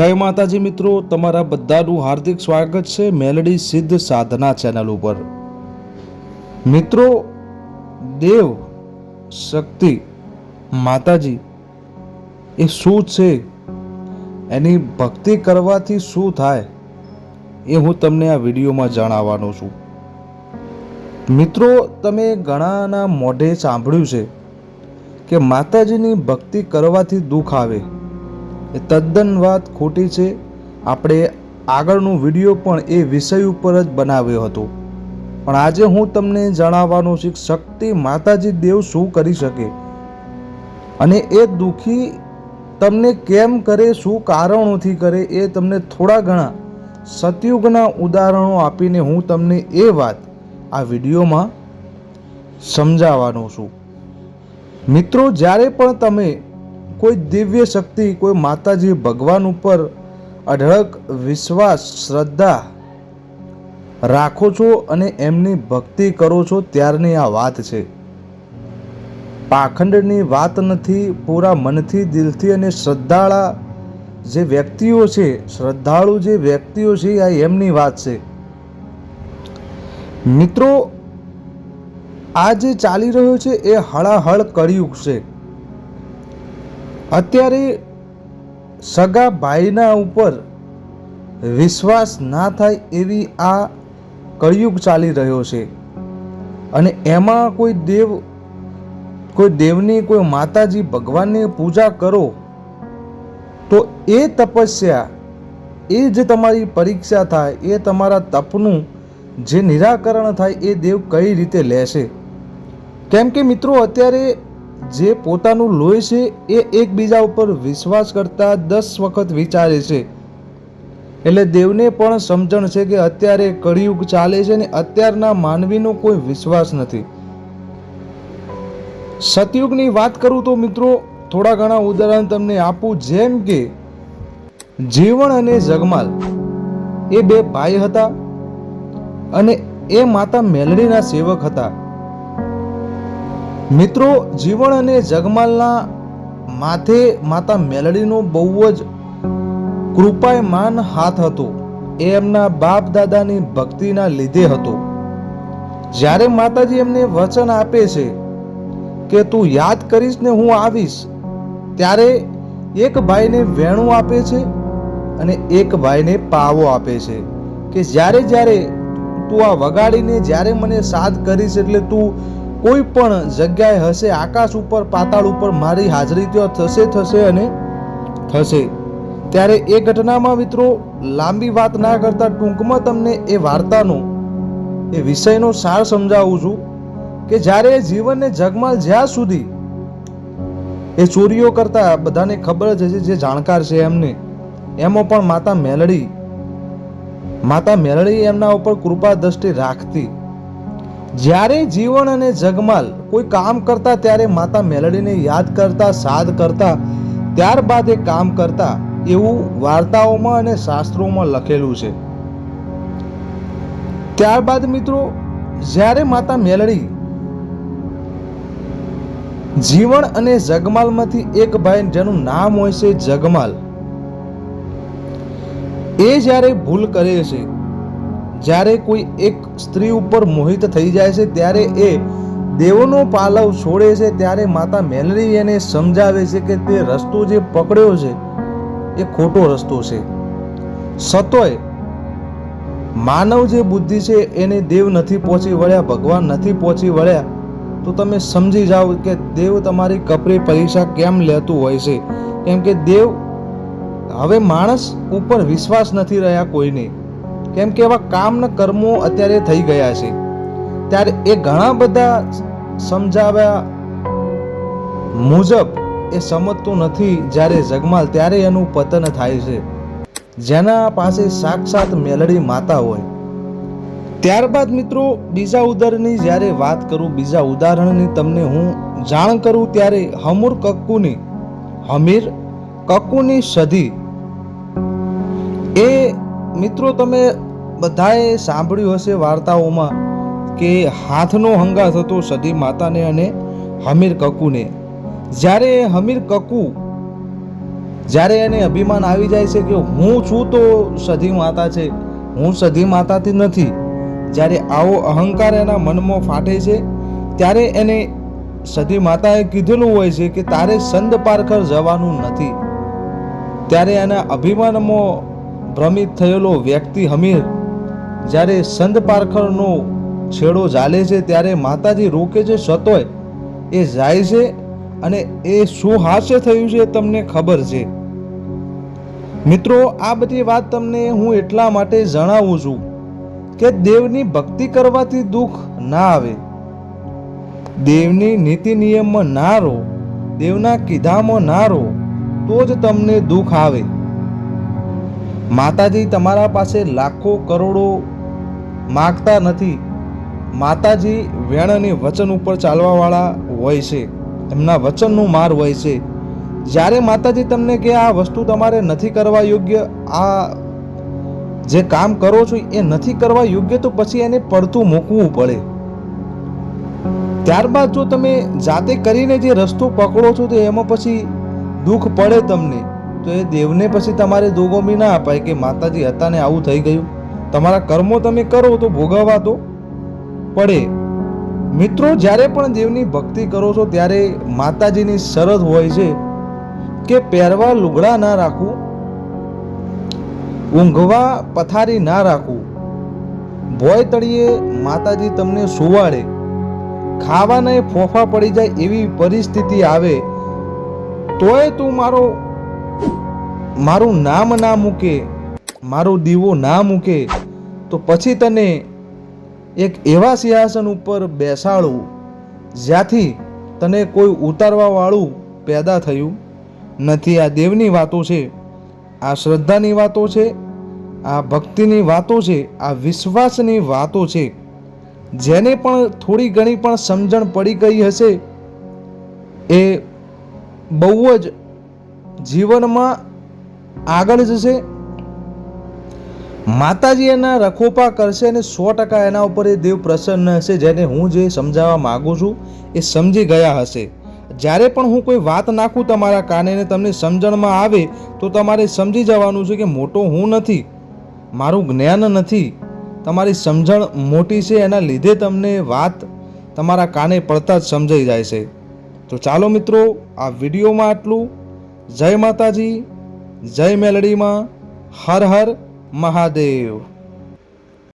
જય માતાજી મિત્રો, તમારા બધાનું હાર્દિક સ્વાગત છે મેલડી સિદ્ધ સાધના ચેનલ ઉપર. મિત્રો, દેવ શક્તિ માતાજી, એ શું છે? એની ભક્તિ કરવાથી શું થાય? એ હું તમને આ વિડીયોમાં જણાવવાનો છું. મિત્રો, તમે ઘણાના મોઢે સાંભળ્યું છે કે માતાજીની ભક્તિ કરવાથી દુઃખ આવે. એ તદ્દન વાત ખોટી છે. આપણે આગળનો વીડિયો પણ એ વિષય ઉપર જ બનાવ્યો હતો. પણ આજે હું તમને જણાવવાનો છું શક્તિ માતાજી દેવ શું કરી શકે? અને એ દુઃખી તમને કેમ કરે, શું કારણોથી કરે એ તમને થોડા ઘણા સતયુગના ઉદાહરણો આપીને હું તમને એ વાત આ વિડીયોમાં સમજાવવાનો છું. મિત્રો, જ્યારે પણ તમે કોઈ દિવ્ય શક્તિ, કોઈ માતાજી ભગવાન ઉપર અઢળક વિશ્વાસ, શ્રદ્ધા રાખો છો અને એમની ભક્તિ કરો છો, ત્યારની આ વાત છે. પાખંડની વાત નથી, પૂરા મનથી, દિલથી અને શ્રદ્ધાળા જે વ્યક્તિઓ છે, શ્રદ્ધાળુ જે વ્યક્તિઓ છે, આ એમની વાત છે. મિત્રો, આ જે ચાલી રહ્યો છે, એ હળાહળ કળિયુગ છે. અત્યારે સગા ભાઈના ઉપર વિશ્વાસ ના થાય એવી આ કળિયુગ ચાલી રહ્યો છે. અને એમાં કોઈ દેવ, કોઈ દેવની, કોઈ માતાજી ભગવાનની પૂજા કરો, તો એ તપસ્યા, એ જે તમારી પરીક્ષા થાય, એ તમારા તપનું જે નિરાકરણ થાય, એ દેવ કઈ રીતે લેશે? કેમ કે મિત્રો, અત્યારે જે પોતાનું લોહી છે એ એકબીજા ઉપર વિશ્વાસ કરતા દસ વખત વિચારે છે. એટલે દેવને પણ સમજણ છે કે અત્યારે કળિયુગ ચાલે છે ને અત્યારના માનવીનો કોઈ વિશ્વાસ નથી. સતયુગની વાત કરું તો મિત્રો, થોડા ઘણા ઉદાહરણ તમને આપું, જેમ કે જીવન અને જગમાલ. એ બે ભાઈ હતા અને એ માતા મેલડીના સેવક હતા. મિત્રો, જીવન અને જગમાલના માથે માતા મેલડીનો બહુ જ કૃપાયમાન હાથ હતો. એ એમના બાપ દાદાની ભક્તિના લીધે હતો. જ્યારે માતાજી એમને વચન આપે છે કે તું યાદ કરીશ ને હું આવીશ ત્યારે એક ભાઈને વેણું આપે છે અને એક ભાઈને પાવો આપે છે કે જ્યારે જ્યારે તું આ વગાડીને જ્યારે મને સાથ કરીશ એટલે તું કોઈ પણ જગ્યાએ હશે, આકાશ ઉપર, પાતાળ ઉપર મારી હાજરી ત્યાં થશે થશે અને થશે. ત્યારે એ ઘટનામાં મિત્રો, લાંબી વાત ના કરતા ટૂંકમાં તમને એ વાર્તાનો, એ વિષયનો સાર સમજાવું છું કે જ્યારે જીવનને જગમાં જ્યાં સુધી એ ચોરીઓ કરતા બધાને ખબર જ હશે, જે જાણકાર છે એમને, એમાં પણ માતા મેલડી માતા મેલડી એમના ઉપર કૃપા દ્રષ્ટિ રાખતી. જ્યારે જીવન અને જગમાલ કોઈ કામ કરતા, ત્યારે માતા મેલડીને યાદ કરતા સાધ કરતા, ત્યારબાદ એ કામ કરતા એવું વાર્તાઓમાં અને શાસ્ત્રોમાં લખેલું છે. ત્યારબાદ મિત્રો, જ્યારે માતા મેલડી જીવન અને જગમાલમાંથી એક ભાઈ જેનું નામ હોય છે જગમાલ, એ જ્યારે ભૂલ કરે છે જ્યારે કોઈ એક સ્ત્રી ઉપર મોહિત થઈ જાય છે, ત્યારે એ દેવનો પાલવ છોડે છે, ત્યારે માતા મેલરી એને સમજાવે છે કે તે રસ્તો જે પકડ્યો છે, એ ખોટો રસ્તો છે. સતોય માનવ જે બુદ્ધિ છે, એને દેવ નથી પહોંચી વળ્યા, ભગવાન નથી પહોંચી વળ્યા, તો તમે સમજી જાઓ કે દેવ તમારી કપરી પરીક્ષા કેમ લેતું હોય છે? કેમ કે દેવ, હવે માણસ ઉપર વિશ્વાસ નથી રહ્યા કોઈને. કેમ કે એવા કામના કર્મો અત્યારે થઈ ગયા છે. ત્યારે એ ઘણા બધા સમજાવ્યા મુજબ એ સમજતું નથી જ્યારે જગમાલ ત્યારે એનું પતન થાય છે. જેના પાસે સાક્ષાત મેલડી માતા હોય. ત્યારબાદ મિત્રો બીજા ઉદાહરણની જ્યારે વાત કરું, બીજા ઉદાહરણની તમને હું જાણ કરું ત્યારે હમુર કક્કુની, હમીર કક્કુની સધી એ મિત્રો, તમે બધાએ સાંભળ્યું હશે વાર્તાઓમાં કે હાથનો હંગાથ હતો સધી માતાને અને હમીર કક્કુને જ્યારે હમીર કક્કુ જ્યારે એને અભિમાન આવી જાય છે કે હું છું તો સધી માતા છે, હું સધી માતાથી નથી, જ્યારે આવો અહંકાર એના મનમાં ફાટે છે, ત્યારે એને સધી માતાએ કીધેલું હોય છે કે તારે સંદ પારખર જવાનું નથી. ત્યારે એના અભિમાનમાં ભ્રમિત થયેલો વ્યક્તિ હમીર જ્યારે સંત પારખરનો છેડો ઝાલે છે ત્યારે માતાજી રોકે છે સતોય. એ જાય છે અને એ શું હાસ્ય થયું છે તમને ખબર છે. મિત્રો, આ બધી વાત તમને હું એટલા માટે જણાવું છું કે દેવની ભક્તિ કરવાથી દુઃખ ના આવે. દેવની નીતિ નિયમમાં ના રહો, દેવના કીધામાં ના રહો, તો જ તમને દુઃખ આવે. માતાજી તમારા પાસે લાખો કરોડો માગતા નથી. માતાજી વેણ અને વચન ઉપર ચાલવાવાળા હોય છે. એમના વચનનું માર હોય છે. જ્યારે માતાજી તમને કે આ વસ્તુ તમારે નથી કરવા યોગ્ય, આ જે કામ કરો છો એ નથી કરવા યોગ્ય, તો પછી એને પડતું મૂકવું પડે. ત્યારબાદ જો તમે જાતે કરીને જે રસ્તો પકડો છો, તો એમાં પછી દુઃખ પડે તમને. તો એ દેવને પછી તમારે દોગોમી ના અપાય કે માતાજી હતા ને આવું થઈ ગયું. તમારા કર્મો તમે કરો તો ભોગવવા તો પડે. મિત્રો, જ્યારે પણ દેવની ભક્તિ કરો છો, ત્યારે માતાજીની શરત હોય છે કે પહેરવા લુગડા ના રાખવું, ઊંઘવા પથારી ના રાખવું. ભોય તળિયે માતાજી તમને સુવાડે. ખાવાને ફોફા પડી જાય એવી પરિસ્થિતિ આવે, તોય તું મારો મારું નામ ના મૂકે, મારો દીવો ના મૂકે, તો પછી તને એક એવા સિંહાસન ઉપર બેસાડું, જ્યાંથી તને કોઈ ઉતારવાવાળું પેદા થયું નથી. આ દેવની વાતો છે, આ શ્રદ્ધાની વાતો છે, આ ભક્તિની વાતો છે, આ વિશ્વાસની વાતો છે. જેને પણ થોડી ઘણી પણ સમજણ પડી ગઈ હશે, એ બહુ જ જીવનમાં આગળ જશે. માતાજી એના રખોપા કરશે અને સો ટકા એના ઉપર એ દેવ પ્રસન્ન હશે, જેને હું જે સમજાવવા માગું છું એ સમજી ગયા હશે. જ્યારે પણ હું કોઈ વાત નાખું તમારા કાને તમને સમજણમાં આવે, તો તમારે સમજી જવાનું છે કે મોટો હું નથી, મારું જ્ઞાન નથી. તમારી સમજણ મોટી છે, એના લીધે તમને વાત તમારા કાને પડતા જ સમજાઈ જાય છે. તો ચાલો મિત્રો, આ વિડીયોમાં આટલું. જય માતાજી જય મેલડીમાં હર હર મહાદેવ.